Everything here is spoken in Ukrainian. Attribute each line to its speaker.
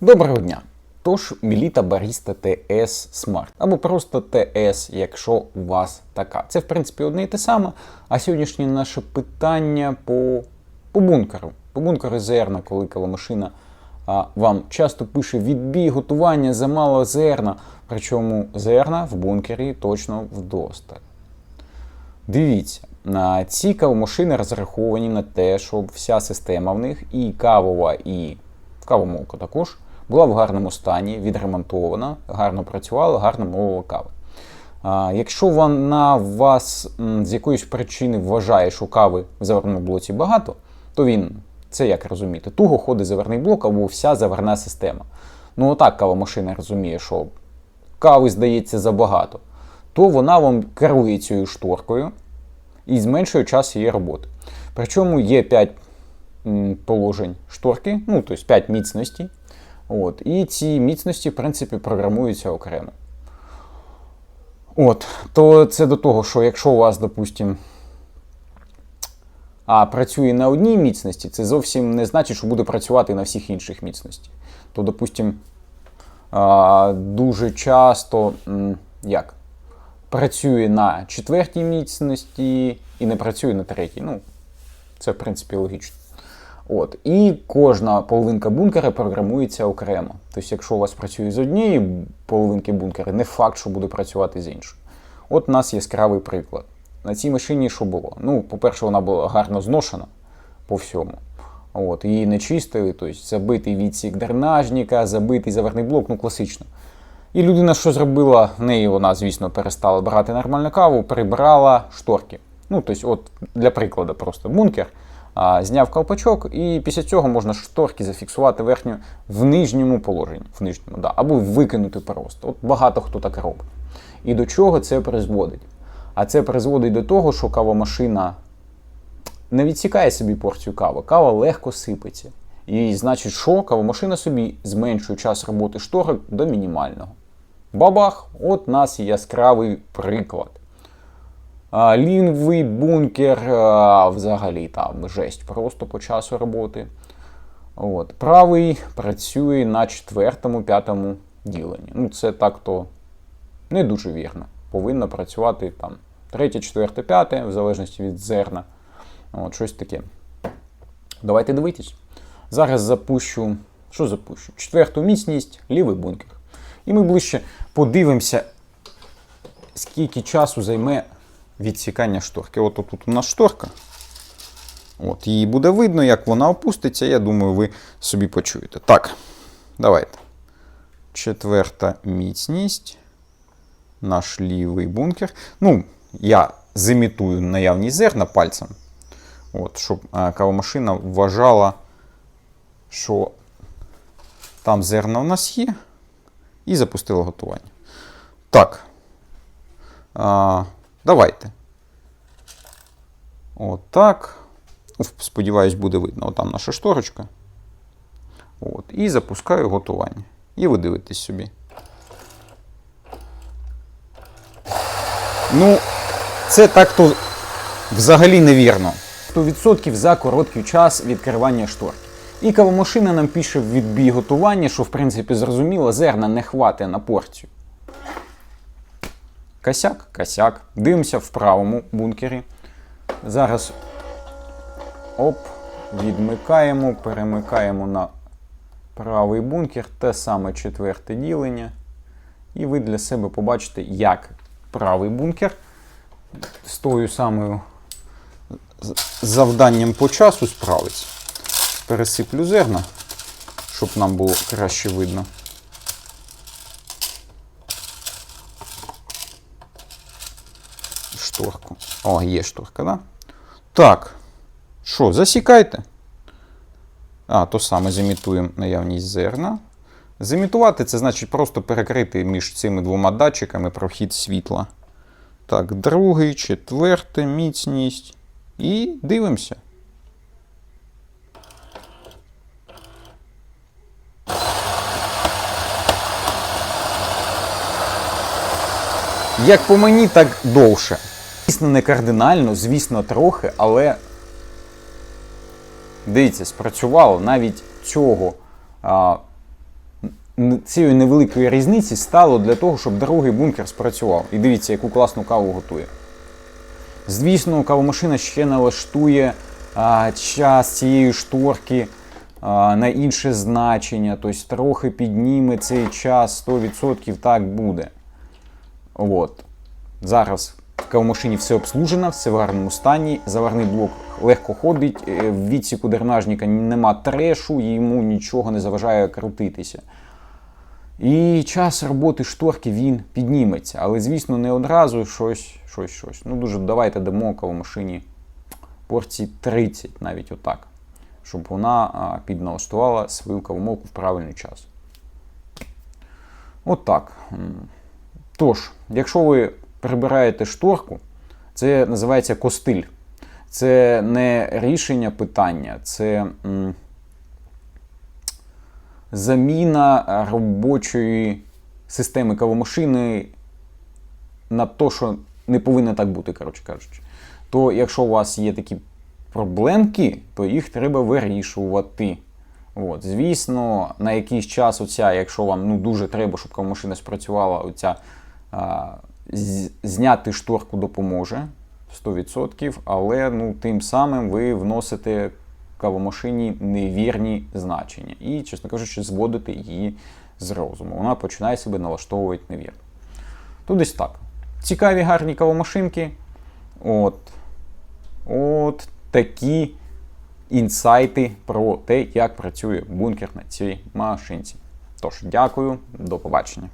Speaker 1: Доброго дня! Тож Міліта Баріста TS Smart або просто TS, якщо у вас така. Це в принципі одне і те саме. А сьогоднішнє наше питання по, по бункеру. По бункеру зерна, коли кавомашина а, вам часто пише відбій готування замало зерна. Причому зерна в бункері точно вдосталь. Дивіться, ці кавомашини розраховані на те, щоб вся система в них, і кавова, і кавомолка також, була в гарному стані, відремонтована, гарно працювала, гарно молола кави. Якщо вона вас з якоїсь причини вважає, що кави в заварному блоці багато, то він, це як розуміти, туго ходить заварний блок або вся заварна система. Ну, отак кавомашина розуміє, що кави здається забагато, то вона вам керує цією шторкою і зменшує час її роботи. Причому є 5 положень шторки, ну, тобто 5 міцностей. От, і ці міцності, в принципі, програмуються окремо. От, то це до того, що якщо у вас, допустимо, а працює на одній міцності, це зовсім не значить, що буде працювати на всіх інших міцностях. То, допустимо, дуже часто як? працює на четвертій міцності і не працює на третій. Ну, це, в принципі, логічно. От. І кожна половинка бункера програмується окремо. Тобто, якщо у вас працює з однієї половинки бункера, не факт, що буде працювати з іншої. От у нас яскравий приклад. На цій машині що було? Ну, по-перше, вона була гарно зношена по всьому. От, її не чистили, тобто забитий відсік дренажника, забитий заверний блок, ну класично. І людина, що зробила, в неї вона, звісно, перестала брати нормальну каву, прибрала шторки. Ну, тобто, от для прикладу, просто бункер, зняв колпачок, і після цього можна шторки зафіксувати верхню в нижньому положенні, в нижньому, да, або викинути просто. От багато хто так робить. І до чого це призводить? А це призводить до того, що кавомашина не відсікає собі порцію кави, кава легко сипеться. І значить, що кавомашина собі зменшує час роботи шторок до мінімального. Бабах, от нас яскравий приклад. Лінвий бункер взагалі там жесть просто по часу роботи. От. Правий працює на четвертому, п'ятому діленні. Ну, це так-то не дуже вірно. Повинно працювати там третє, четверте, п'яте, в залежності від зерна. От, щось таке. Давайте дивитись. Зараз запущу. Що запущу? Четверту міцність, лівий бункер. І ми ближче подивимося, скільки часу займе відсікання шторки. От тут у нас шторка. От, Її буде видно, як вона опуститься. Я думаю, ви собі почуєте. Так, давайте. Четверта міцність. Наш лівий бункер. Ну, я зимітую наявність зерна пальцем. От, щоб кавомашина вважала, що там зерна у нас є. І запустила готування. Так. Давайте. Отак. Сподіваюсь, буде видно. Отам наша шторочка. От. І запускаю готування. І ви дивитесь собі. Ну, це так-то взагалі невірно. 100% за короткий час відкривання шторки. І кавомашина нам пише в відбій готування, що в принципі зрозуміло, зерна не хватить на порцію. Косяк, косяк. Дивимося в правому бункері. Зараз оп, відмикаємо, перемикаємо на правий бункер, те саме четверте ділення. І ви для себе побачите, як правий бункер з тою самою завданням по часу справиться. Пересиплю зерна, щоб нам було краще видно. Шторку. О, є шторка, да? Так. Що, засікайте? А, то саме зімітуємо наявність зерна. Зімітувати це значить просто перекрити між цими двома датчиками прохід світла. Так, другий, четвертий, міцність. І дивимося. Як по мені, так довше. Звісно, не кардинально, звісно, трохи, але дивіться, спрацювало навіть цього а, цієї невеликої різниці стало для того, щоб другий бункер спрацював. І дивіться, яку класну каву готує. Звісно, кавомашина ще налаштує а, час цієї шторки а, на інше значення, тобто трохи підніме цей час 100% так буде. От. Зараз в кавомашині все обслужено, все в гарному стані. Заварний блок легко ходить. е, В відсіку дренажника нема трешу, йому нічого не заважає крутитися. І час роботи шторки він підніметься. Але, звісно, не одразу щось, щось, щось. Ну, дуже давайте дамо кавомашині порцій 30, навіть отак. Щоб вона підналаштувала свою кавомолку в правильний час. Отак. М. Тож, якщо ви прибираєте шторку, це називається костиль. Це не рішення питання, це м, заміна робочої системи кавомашини на те, що не повинно так бути, коротше кажучи. То якщо у вас є такі проблемки, то їх треба вирішувати. От, звісно, на якийсь час, оця, якщо вам ну, дуже треба, щоб кавомашина спрацювала, оця а, зняти шторку допоможе 100%, але ну, тим самим ви вносите кавомашині невірні значення і, чесно кажучи, зводите її з розуму. Вона починає себе налаштовувати невірно. То десь так. Цікаві гарні кавомашинки. От. От такі інсайти про те, як працює бункер на цій машинці. Тож, дякую, до побачення.